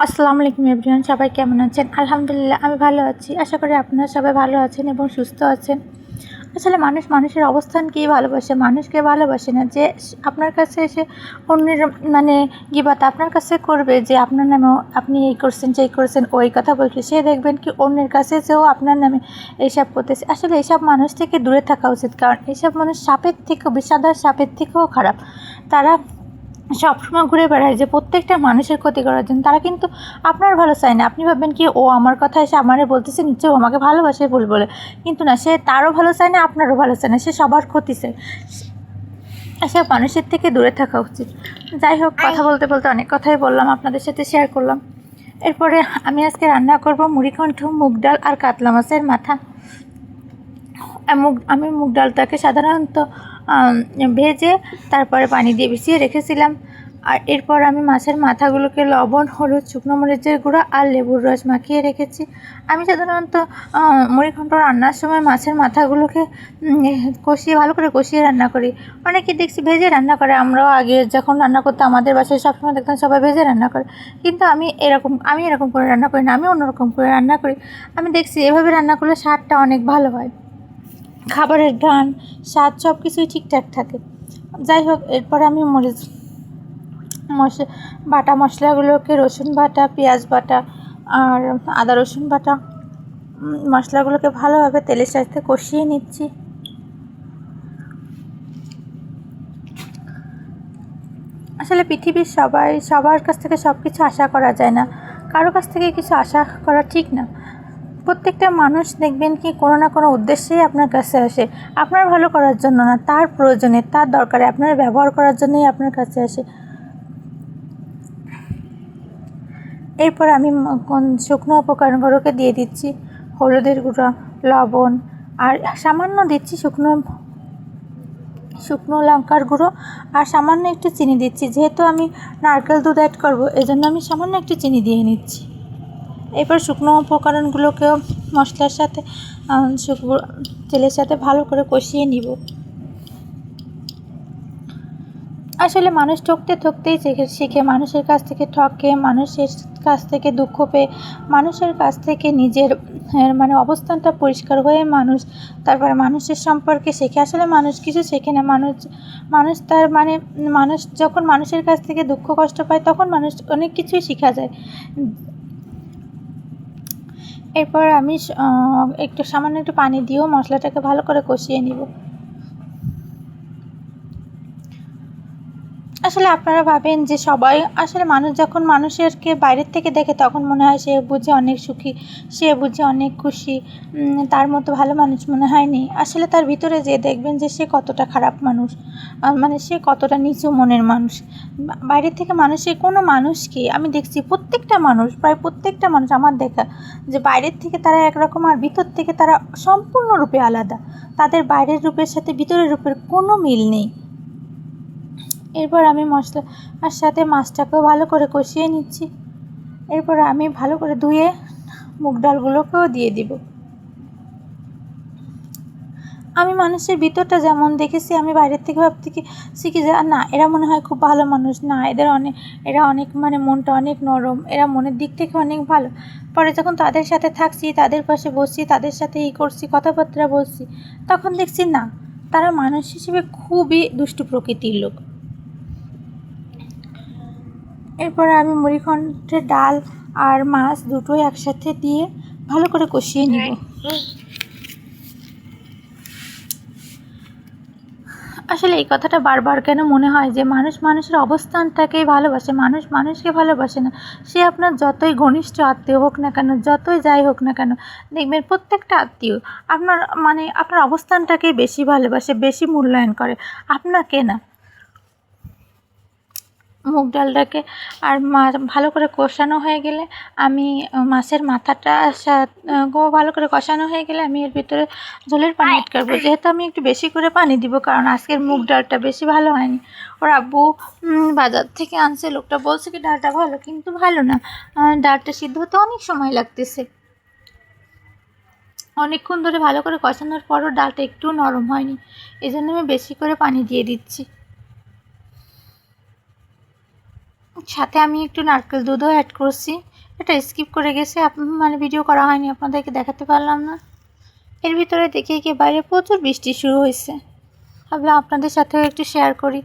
আসসালামু আলাইকুম এভরিওয়ান, সবাই কেমন আছেন? আলহামদুলিল্লাহ, আমি ভালো আছি। আশা করি আপনারা সবাই ভালো আছেন এবং সুস্থ আছেন। আসলে মানুষ মানুষের অবস্থানকেই ভালোবাসে? মানুষকে ভালোবাসে না যে আপনার কাছে এসে অন্যের মানে গিবাত আপনার কাছে করবে যে আপনার নামেও আপনি এই করছেন, সেই করছেন, ওই কথা বলছে। সে দেখবেন কি অন্যের কাছে যেও আপনার নামে এইসব করতেছে। আসলে এইসব মানুষ থেকে দূরে থাকা উচিত। কারণ এইসব মানুষ সাপের থেকেও, বিষাদার সাপের থেকেও খারাপ। তারা সবসময় ঘুরে বেড়ায় যে প্রত্যেকটা মানুষের ক্ষতি করার জন্য, তারা কিন্তু আপনার ভালো চায় না। আপনি ভাববেন কি, ও আমার কথা এসে আমারে বলতেছে নিশ্চয় আমাকে ভালোবাসে ভুল বলে। কিন্তু না, সে তারও ভালো চায় না, আপনারও ভালো চায় না, সে সবার ক্ষতি চায়। এসব মানুষের থেকে দূরে থাকা উচিত। যাই হোক, কথা বলতে বলতে অনেক কথাই বললাম, আপনাদের সাথে শেয়ার করলাম। এরপরে আমি আজকে রান্না করব মুড়িকণ্ঠ, মুগ ডাল আর কাতলা মাছের মাথা। মুগ, আমি মুগ ডালটাকে সাধারণত ভেজে তারপরে পানি দিয়ে ভিজিয়ে রেখেছিলাম। আর এরপর আমি মাছের মাথাগুলোকে লবণ, হলুদ, শুকনো মরিচের গুঁড়া আর লেবুর রস মাখিয়ে রেখেছি। আমি সাধারণত মুড়িঘণ্ট রান্নার সময় মাছের মাথাগুলোকে কষিয়ে, ভালো করে কষিয়ে রান্না করি। অনেকে দেখছি ভেজে রান্না করে, আমরাও আগে যখন রান্না করতাম, আমাদের বাসায় সবসময় দেখতাম সবাই ভেজে রান্না করে। কিন্তু আমি এরকম আমি এরকম করে রান্না করি না, আমি অন্যরকম করে রান্না করি। আমি দেখছি এভাবে রান্না করলে স্বাদটা অনেক ভালো হয়। খাবারের ঘ্রাণ, স্বাদ সব কিছুই ঠিকঠাক থাকে। যাই হোক, এরপর আমি মরিচ মশ বাটা মশলাগুলোকে রসুন বাটা, পেঁয়াজ বাটা আর আদা রসুন বাটা মশলাগুলোকে ভালোভাবে তেলের সাথে কষিয়ে নিচ্ছি। আসলে পৃথিবীর সবাই, সবার কাছ থেকে সব কিছু আশা করা যায় না। কারও কাছ থেকে কিছু আশা করা ঠিক না। প্রত্যেকটা মানুষ দেখবেন কি কোনো না কোনো উদ্দেশ্যেই আপনার কাছে আসে। আপনার ভালো করার জন্য না, তার প্রয়োজনে, তার দরকারে, আপনার ব্যবহার করার জন্যই আপনার কাছে আসে। এরপর আমি কোন- শুকনো উপকরণগুলোকে দিয়ে দিচ্ছি। হলুদের গুঁড়া, লবণ, আর সামান্য দিচ্ছি শুকনো শুকনো লঙ্কার গুঁড়ো, আর সামান্য একটু চিনি দিচ্ছি। যেহেতু আমি নারকেল দুধ অ্যাড করব এই জন্য আমি সামান্য একটু চিনি দিয়ে নিচ্ছি। এরপর শুকনো উপকরণগুলোকেও মশলার সাথে শুকনো তেলের সাথে ভালো করে কষিয়ে নিব। আসলে মানুষ ঠকতে ঠকতেই শিখে মানুষের কাছ থেকে ঠকে, মানুষের কাছ থেকে দুঃখ পেয়ে, মানুষের কাছ থেকে নিজের মানে অবস্থানটা পরিষ্কার হয়ে মানুষ, তারপরে মানুষের সম্পর্কে শেখে। আসলে মানুষ কিছু শেখে না, মানুষ মানুষ তার মানে মানুষ যখন মানুষের কাছ থেকে দুঃখ, কষ্ট পায়, তখন মানুষ অনেক কিছুই শেখা যায়। এরপর আমি একটু সামান্য একটু পানি দিয়েও মশলাটাকে ভালো করে কষিয়ে নিব। আসলে আপনারা ভাবেন যে সবাই, আসলে মানুষ যখন মানুষেরকে বাইরের থেকে দেখে তখন মনে হয় সে বুঝে অনেক সুখী, সে বুঝে অনেক খুশি তার মতো ভালো মানুষ মনে হয়নি। আসলে তার ভিতরে যে দেখবেন যে সে কতটা খারাপ মানুষ মানে সে কতটা নিচু মনের মানুষ। বাইরের থেকে মানুষের কোনো মানুষকে আমি দেখছি প্রত্যেকটা মানুষ, প্রায় প্রত্যেকটা মানুষ আমার দেখা যে বাইরের থেকে তারা একরকম আর ভিতর থেকে তারা সম্পূর্ণরূপে আলাদা। তাদের বাইরের রূপের সাথে ভিতরের রূপের কোনো মিল নেই। এরপর আমি মশলার সাথে মাছটাকেও ভালো করে কষিয়ে নিচ্ছি। এরপর আমি ভালো করে ধুয়ে মুগ ডালগুলোকেও দিয়ে দিব। আমি মানুষের ভিতরটা যেমন দেখেছি, আমি বাইরের থেকে ভাবতে কি শিখি যে না, এরা মনে হয় খুব ভালো মানুষ। না, এদের অনেক এরা অনেক মানে মনটা অনেক নরম, এরা মনের দিক থেকে অনেক ভালো। পরে যখন তাদের সাথে থাকছি, তাদের পাশে বসছি, তাদের সাথে ই করছি, কথাবার্তা বলছি, তখন দেখছি না, তারা মানুষ হিসেবে খুবই দুষ্টু প্রকৃতির লোক। এরপরে আমি মুড়িঘণ্টের ডাল আর মাছ দুটোই একসাথে দিয়ে ভালো করে কষিয়ে নিব। আসলে এই কথাটা বারবার কেন মনে হয় যে মানুষ মানুষের অবস্থানটাকেই ভালোবাসে মানুষ মানুষকে ভালোবাসে না। সে আপনার যতই ঘনিষ্ঠ আত্মীয় হোক না কেন যতই যাই হোক না কেন দেখবেন প্রত্যেকটা আত্মীয় আপনার মানে আপনার অবস্থানটাকেই বেশি ভালোবাসে বেশি মূল্যায়ন করে। আপনাকে না মুগ ডালটাকে। আর মাছ ভালো করে কষানো হয়ে গেলে আমি মাছের মাথাটা ভালো করে কষানো হয়ে গেলে আমি এর ভিতরে জলের পানি অ্যাড করব। যেহেতু আমি একটু বেশি করে পানি দিব, কারণ আজকের মুগ ডালটা বেশি ভালো হয়নি। ওর আব্বু বাজার থেকে আনছে, লোকটা বলছে কি, ডালটা ভালো। কিন্তু ভালো না। ডালটা সিদ্ধ হতে অনেক সময় লাগতেছে। অনেকক্ষণ ধরে ভালো করে কষানোর পরও ডালটা একটু নরম হয়নি। এই জন্য আমি বেশি করে পানি দিয়ে দিচ্ছি। সাথে আমি একটু নারকেল দুধও অ্যাড করছি। এটা স্কিপ করে গেছে। মানে ভিডিও করা হয়নি, আপনাদেরকে দেখাতে পারলাম না। এর ভিতরে দেখে কি, বাইরে প্রচুর বৃষ্টি শুরু হয়েছে। ভাবলাম আপনাদের সাথেও একটু শেয়ার করি।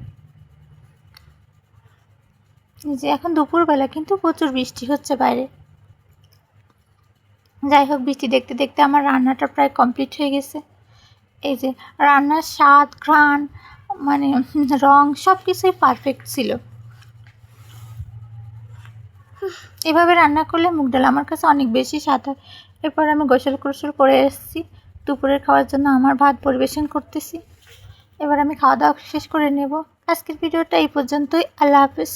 যে এখন দুপুরবেলা, কিন্তু প্রচুর বৃষ্টি হচ্ছে বাইরে। যাই হোক, বৃষ্টি দেখতে দেখতে আমার রান্নাটা প্রায় কমপ্লিট হয়ে গেছে। এই যে রান্নার স্বাদ, ঘ্রাণ মানে রং সব কিছুই পারফেক্ট ছিল। এভাবে রান্না করলে মুগ ডাল আমার কাছে অনেক বেশি স্বাদ হয় এরপর আমি গোসল কোসল করে এসেছি। দুপুরের খাওয়ার জন্য আমার ভাত পরিবেশন করতেছি। এবার আমি খাওয়া দাওয়া শেষ করে নেব। আজকের ভিডিওটা এই পর্যন্তই। আল্লাহ হাফিজ।